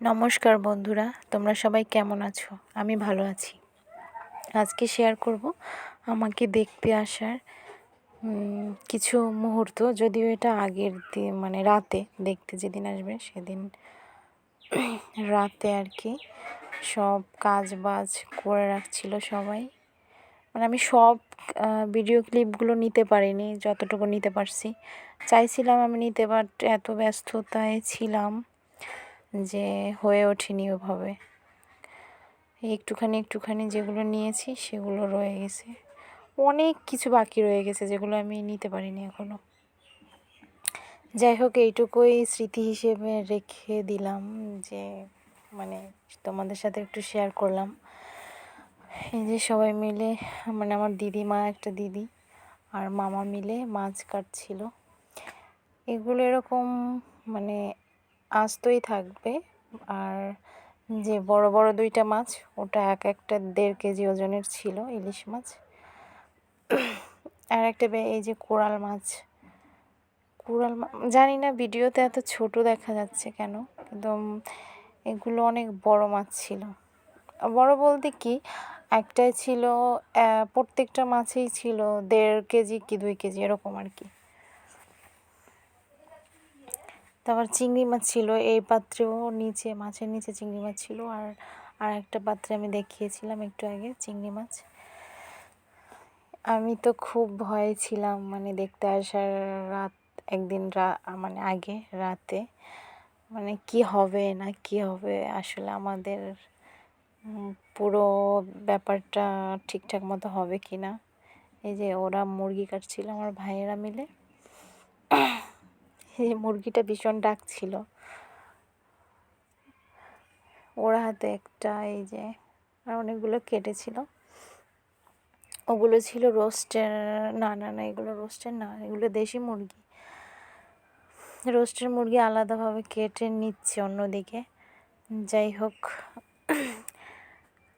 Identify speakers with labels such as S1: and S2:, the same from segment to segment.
S1: নমস্কার বন্ধুরা, তোমরা সবাই কেমন আছো? আমি ভালো আছি। আজকে শেয়ার করব আমাকে দেখতে আসার কিছু মুহূর্ত, যদিও এটা আগের দিন মানে রাতে, দেখতে যেদিন আসবে সেদিন রাতে আর কি সব কাজ বাজ করে রাখছিল সবাই। মানে আমি সব ভিডিও ক্লিপগুলো নিতে পারিনি, যতটুকু নিতে পারছি। চাইছিলাম আমি নিতে বাট এত ব্যস্ততায় ছিলাম। যে হয়ে ওঠেনি ওভাবে। একটুখানি একটুখানি যেগুলো নিয়েছি সেগুলো রয়ে গেছে। অনেক কিছু বাকি রয়ে গেছে যেগুলো আমি নিতে পারিনি এখনও যাই হোক, এইটুকুই স্মৃতি হিসেবে রেখে দিলাম যে মানে তোমাদের সাথে একটু শেয়ার করলাম। এই যে সবাই মিলে মানে আমার দিদি, মা একটা দিদি আর মামা মিলে মাছ কাটছিল। এগুলো এরকম মানে আস্তই থাকবে। আর যে বড় বড় দুইটা মাছ, ওটা এক একটা দেড় কেজি ওজনের ছিল, ইলিশ মাছ। আর একটা এই যে কোরাল মাছ। কোরাল জানি না, ভিডিওতে এত ছোট দেখা যাচ্ছে কেন? উম এগুলো অনেক বড় মাছ ছিল। বড় বলতে কি, একটাই ছিল প্রত্যেকটা মাছেই ছিল দেড় কেজি কি দুই কেজি, এরকম আর কি। তারপর চিংড়ি মাছ ছিল, এই পাত্রেও নিচে, মাছের নিচে চিংড়ি মাছ ছিল আর আর একটা পাত্রে আমি দেখিয়েছিলাম একটু আগে চিংড়ি মাছ। আমি তো খুব ভয়ে ছিলাম মানে দেখতে আসার রাত, একদিন রা মানে আগে রাতে মানে কি হবে না কি হবে আসলে আমাদের পুরো ব্যাপারটা ঠিকঠাক মতো হবে কি না এই যে ওরা মুরগি কাটছিল আমার ভাইয়েরা মিলে। মুরগিটা ভীষণ ডাকছিল ওরা হাতে একটা এই যে, আর অনেকগুলো কেটেছিল ওগুলো ছিল রোস্টের, না না না, এগুলো রোস্টের না, এগুলো দেশি মুরগি। রোস্টের মুরগি আলাদাভাবে কেটে নিচ্ছে অন্যদিকে। যাই হোক,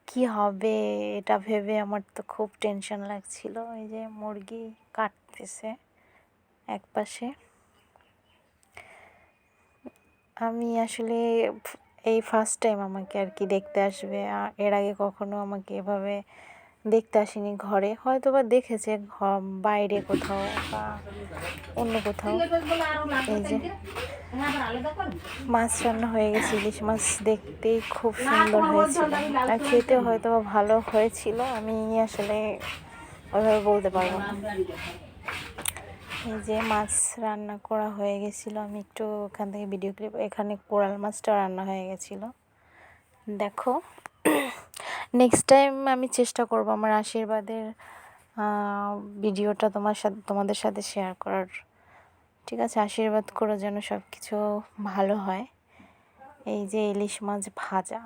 S1: কি হবে এটা ভেবে আমার তো খুব টেনশন লাগছিল। এই যে মুরগি কাটতেছে এক পাশে আমি আসলে এই ফার্স্ট টাইম আমাকে আর কি দেখতে আসবে। এর আগে কখনো আমাকে এভাবে দেখতে আসেনি ঘরে। হয়তো বা দেখেছে বাইরে কোথাও বা অন্য কোথাও। এই যে মাছ রান্না হয়ে গেছে, ইলিশ মাছ দেখতেই খুব সুন্দর হয়েছিল। আর খেতে হয়তো ভালো হয়েছিল, আমি আসলে ওইভাবে বলতে পারব না। এই যে মাছ রান্না করা হয়ে গেছিল, আমি একটু ওখান থেকে ভিডিও ক্লিপ এখানে কোরাল মাছটা রান্না হয়ে গেছিল। দেখো নেক্সট টাইম আমি চেষ্টা করব আমার আশীর্বাদের ভিডিওটা তোমার সাথে, তোমাদের সাথে শেয়ার করার। ঠিক আছে, আশীর্বাদ করো যেন সব কিছু ভালো হয়। এই যে ইলিশ মাছ ভাজা।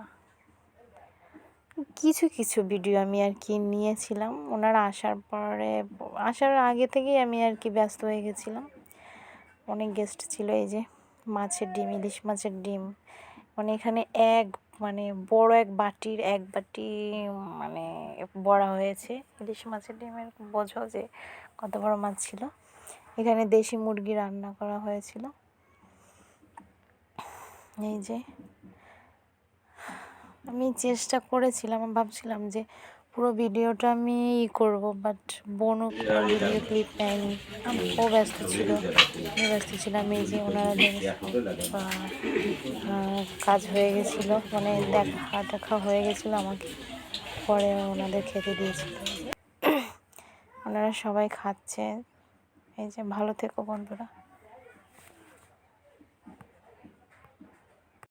S1: কিছু কিছু ভিডিও আমি আর কি নিয়েছিলাম। ওনারা আসার পরে, আসার আগে থেকেই আমি আর কি ব্যস্ত হয়ে গেছিলাম। অনেক গেস্ট ছিল, এই যে মাছের ডিম, ইলিশ মাছের ডিম। মানে এখানে এক মানে বড় এক বাটির, এক বাটি মানে বড়া হয়েছে। ইলিশ মাছের ডিমের বোঝো যে কত বড় মাছ ছিল। এখানে দেশি মুরগি রান্না করা হয়েছিল। এই যে আমি চেষ্টা করেছিলাম ভাবছিলাম যে পুরো ভিডিওটা আমি ই করব বাট বোনও পুরো ভিডিও ক্লিপ নেয়নি। ও ব্যস্ত ছিল। আমি ব্যস্ত ছিলাম এই যে ওনারা দেখে কাজ হয়ে গেছিল মানে দেখা দেখা হয়ে গেছিল আমাকে। পরে ওনাদের খেতে দিয়েছিল। ওনারা সবাই খাচ্ছে। এই যে ভালো থেকো বন্ধুরা।